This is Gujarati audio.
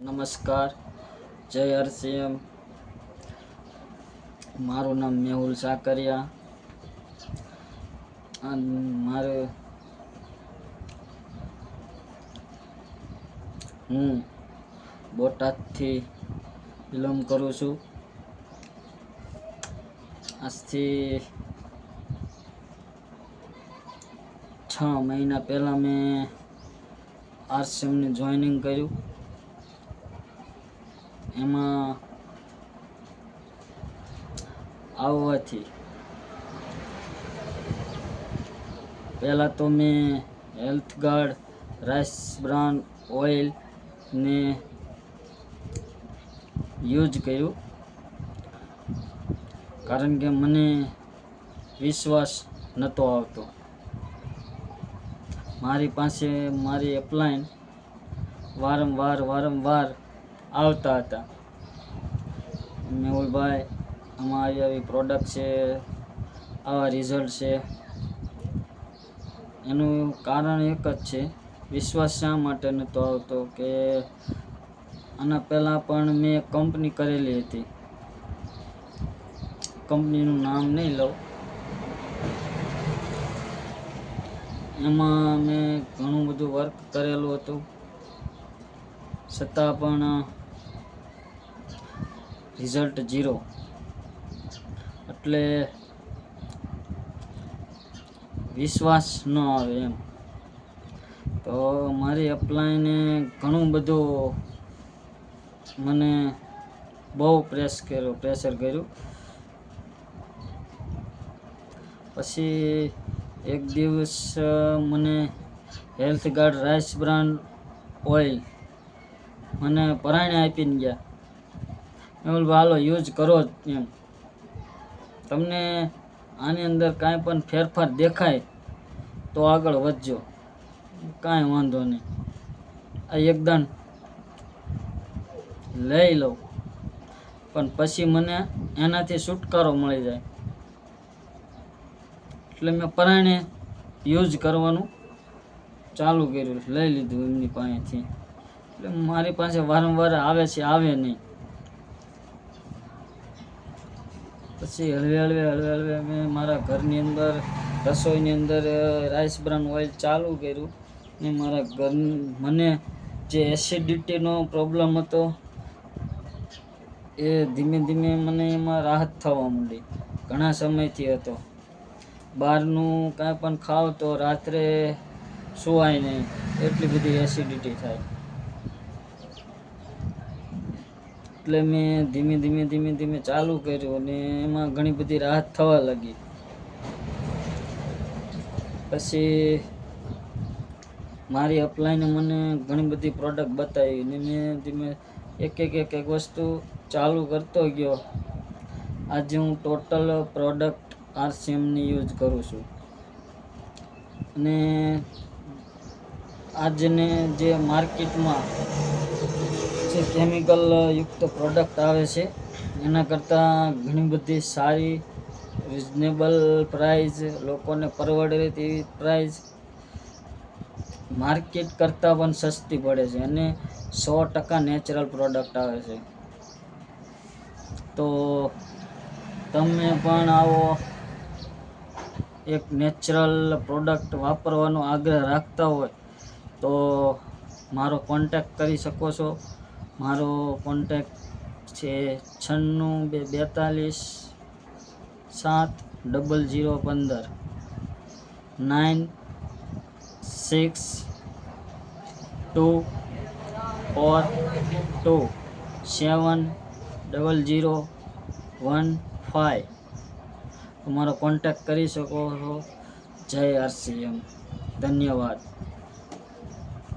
નમસ્કાર. જય આરસીએમ મારું નામ મેહુલ સાકરિયા. મારે હું બોટાદથી બિલોંગ કરું છું. આજથી છ મહિના પહેલાં મેં આરસીએમની જોઈનિંગ કર્યું. એમાં આવવાથી પહેલાં તો મેં health guard, rice bran oil ને યુઝ કર્યું. કારણ કે મને વિશ્વાસ નહોતો આવતો. મારી પાસે મારી એપ્લાઇન વારંવાર વારંવાર આવતા હતા. મેહુલભાઈ આમાં આવી આવી પ્રોડક્ટ છે, આવા રિઝલ્ટ છે. એનું કારણ એક જ છે, વિશ્વાસ શા માટે નહોતો આવતો કે આના પહેલાં પણ મેં કંપની કરેલી હતી. કંપનીનું નામ નહીં લઉં. એમાં મેં ઘણું બધું વર્ક કરેલું હતું. છતાં પણ રિઝલ્ટ ઝીરો. એટલે વિશ્વાસ ન આવે એમ. તો મારી અપ્લાયને ઘણું બધું મને બહુ પ્રેસ કર્યો પ્રેશર કર્યું. પછી એક દિવસ મને health guard rice brand oil મને પરાણે આપીને ગયા. હાલો યુઝ કરો એમ. તમને આની અંદર કાંઈ પણ ફેરફાર દેખાય તો આગળ વધજો. કાંઈ વાંધો નહીં. આ એકદમ લઈ લઉં. પણ પછી મને એનાથી છુટકારો મળી જાય. એટલે મેં પરાણે યુઝ કરવાનું ચાલુ કર્યું. લઈ લીધું એમની પાસેથી. એટલે મારી પાસે વારંવાર આવે છે, આવે નહીં. પછી હળવે હળવે હળવે હળવે મેં મારા ઘરની અંદર, રસોઈની અંદર રાઈસ બ્રાન ઓઇલ ચાલુ કર્યું. ને મારા ઘર, મને જે એસિડિટીનો પ્રોબ્લેમ હતો, એ ધીમે ધીમે મને એમાં રાહત થવા માંડી. ઘણા સમયથી હતો. બહારનું કાંઈ પણ ખાવ તો રાત્રે સુવાય નહીં. એટલી બધી એસિડિટી થાય. એટલે મેં ધીમે ધીમે ધીમે ધીમે ચાલુ કર્યું અને એમાં ઘણી બધી રાહત થવા લાગી. પછી મારી અપલાઈને મને ઘણી બધી પ્રોડક્ટ બતાવી અને મેં ધીમે એક એક એક એક વસ્તુ ચાલુ કરતો ગયો. આજે હું ટોટલ પ્રોડક્ટ આરસીએમની યુઝ કરું છું. અને આજને જે માર્કેટમાં જે કેમિકલ યુક્ત પ્રોડક્ટ આવે છે, એના કરતાં ઘણી બધી સારી રિઝનેબલ પ્રાઇસ લોકોને પરવડે તેવી પ્રાઇસ માર્કેટ કરતાં પણ સસ્તી પડે છે અને સો ટકા નેચરલ પ્રોડક્ટ આવે છે. તો તમે પણ આવો એક નેચરલ પ્રોડક્ટ વાપરવાનો આગ્રહ રાખતા હોય તો મારો કોન્ટેક્ટ કરી શકો છો. મારો કોન્ટેક છે છન્નું બે બેતાલીસ સાત ડબલ જીરો પંદર. Nine six two four two seven double zero one five તમારો કોન્ટેક કરી શકો છો. જય આરસીએમ ધન્યવાદ.